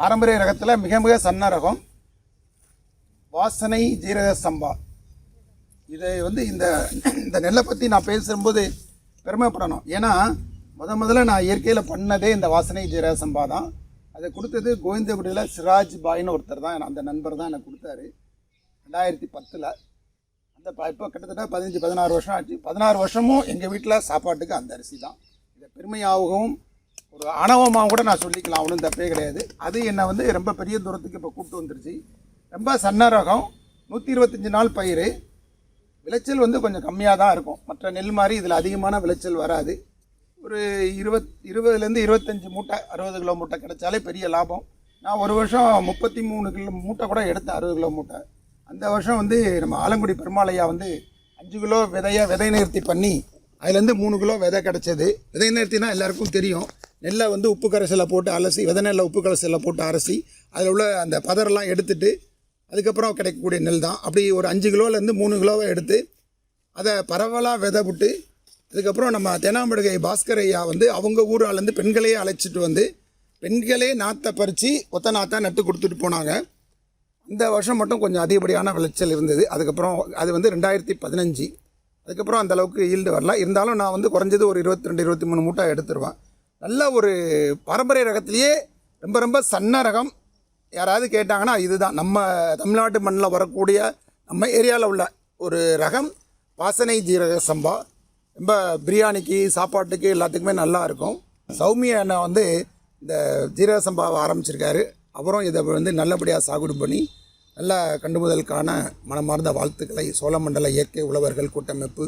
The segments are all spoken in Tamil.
பாரம்பரிய ரகத்தில் மிக மிக சன்ன ரகம். வாசனை ஜீரக சம்பா. இதை வந்து இந்த இந்த நெல்லை பற்றி நான் பேசும்போது பெருமைப்படணும். ஏன்னா முத முதல்ல நான் இயற்கையில் பண்ணதே இந்த வாசனை ஜீரக சம்பா தான். அதை கொடுத்தது கோவிந்தகுடியில் சிராஜ் பாய்னு ஒருத்தர் தான் அந்த நண்பர் தான் எனக்கு கொடுத்தாரு. ரெண்டாயிரத்தி பத்தில். அந்த இப்போ கிட்டத்தட்ட பதினஞ்சு பதினாறு வருஷம் ஆச்சு. பதினாறு வருஷமும் எங்கள் வீட்டில் சாப்பாட்டுக்கு அந்த அரிசி தான். இதை பெருமையாகவும் ஒரு ஆணவமாக கூட நான் சொல்லிக்கலாம் அவனும் தப்பே கிடையாது. அது என்னை வந்து ரொம்ப பெரிய தூரத்துக்கு இப்போ கூப்பிட்டு வந்துருச்சு. ரொம்ப சன்ன ரகம் நூற்றி இருபத்தஞ்சி நாள் பயிர் விளைச்சல் வந்து கொஞ்சம் கம்மியாக தான் இருக்கும். மற்ற நெல் மாதிரி இதில் அதிகமான விளைச்சல் வராது. ஒரு இருபத் இருபதுலேருந்து இருபத்தஞ்சி மூட்டை அறுபது கிலோ மூட்டை கிடைச்சாலே பெரிய லாபம். நான் ஒரு வருஷம் முப்பத்தி மூணு கிலோ மூட்டை கூட எடுத்தேன் அறுபது கிலோ மூட்டை. அந்த வருஷம் வந்து நம்ம ஆலங்குடி பெருமாளையா வந்து அஞ்சு கிலோ விதையை விதை நிறுத்தி பண்ணி அதுலேருந்து மூணு கிலோ விதை கிடச்சது. விதை நிறுத்தினா எல்லாருக்கும் தெரியும். நெல்லை வந்து உப்பு கரைசலில் போட்டு அலசி வித நெல்லை உப்பு கரைசலில் போட்டு அலசி அதில் உள்ள அந்த பதரெல்லாம் எடுத்துட்டு அதுக்கப்புறம் கிடைக்கக்கூடிய நெல் தான். அப்படி ஒரு அஞ்சு கிலோலேருந்து மூணு கிலோவை எடுத்து அதை பரவலாக விதை விட்டு அதுக்கப்புறம் நம்ம தென்னாம்படுகை பாஸ்கர் ஐயா வந்து அவங்க ஊராலேருந்து பெண்களையே அழைச்சிட்டு வந்து பெண்களே நாற்றை பறித்து ஒத்த நாற்றாக நட்டு கொடுத்துட்டு போனாங்க. இந்த வருஷம் மட்டும் கொஞ்சம் அதிகப்படியான விளைச்சல் இருந்தது. அதுக்கப்புறம் அது வந்து ரெண்டாயிரத்தி பதினஞ்சு. அதுக்கப்புறம் அந்தளவுக்கு ஈல்டு வரல. இருந்தாலும் நான் வந்து குறைஞ்சது ஒரு இருபத்தி ரெண்டு இருபத்தி மூணு மூட்டை எடுத்துருவேன். நல்ல ஒரு பாரம்பரிய ரகத்திலேயே ரொம்ப ரொம்ப சன்ன ரகம். யாராவது கேட்டாங்கன்னா இதுதான். நம்ம தமிழ்நாட்டு மண்ணில் வரக்கூடிய நம்ம ஏரியாவில் உள்ள ஒரு ரகம் வாசனை ஜீரக சம்பா. ரொம்ப பிரியாணிக்கு சாப்பாட்டுக்கு எல்லாத்துக்குமே நல்லா இருக்கும். சௌமிய அண்ணா வந்து இந்த ஜீரக சம்பாவை ஆரம்பிச்சிருக்காரு. அவரும் இதை வந்து நல்லபடியாக சாகுடு பண்ணி நல்ல கண்டுமுதலுக்கான மனமார்ந்த வாழ்த்துக்களை சோழமண்டல இயற்கை உழவர்கள் கூட்டமைப்பு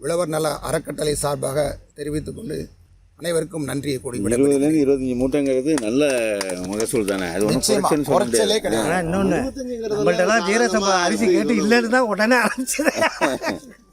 உழவர் நல அறக்கட்டளை சார்பாக தெரிவித்துக்கொண்டு அனைவருக்கும் நன்றியை விடைபெறுகிறேன். இருபதுலேருந்து இருபத்தஞ்சி மூட்டைங்கிறது நல்ல மகசூல் தானே? அது ஒன்றும் குறைச்சலே கிடையாது. இன்னொன்று நம்மள்ட்டலாம் ஜீரக சம்பா அரிசி கேட்டு இல்லைன்னு தான் உடனே ஆரம்பிச்சது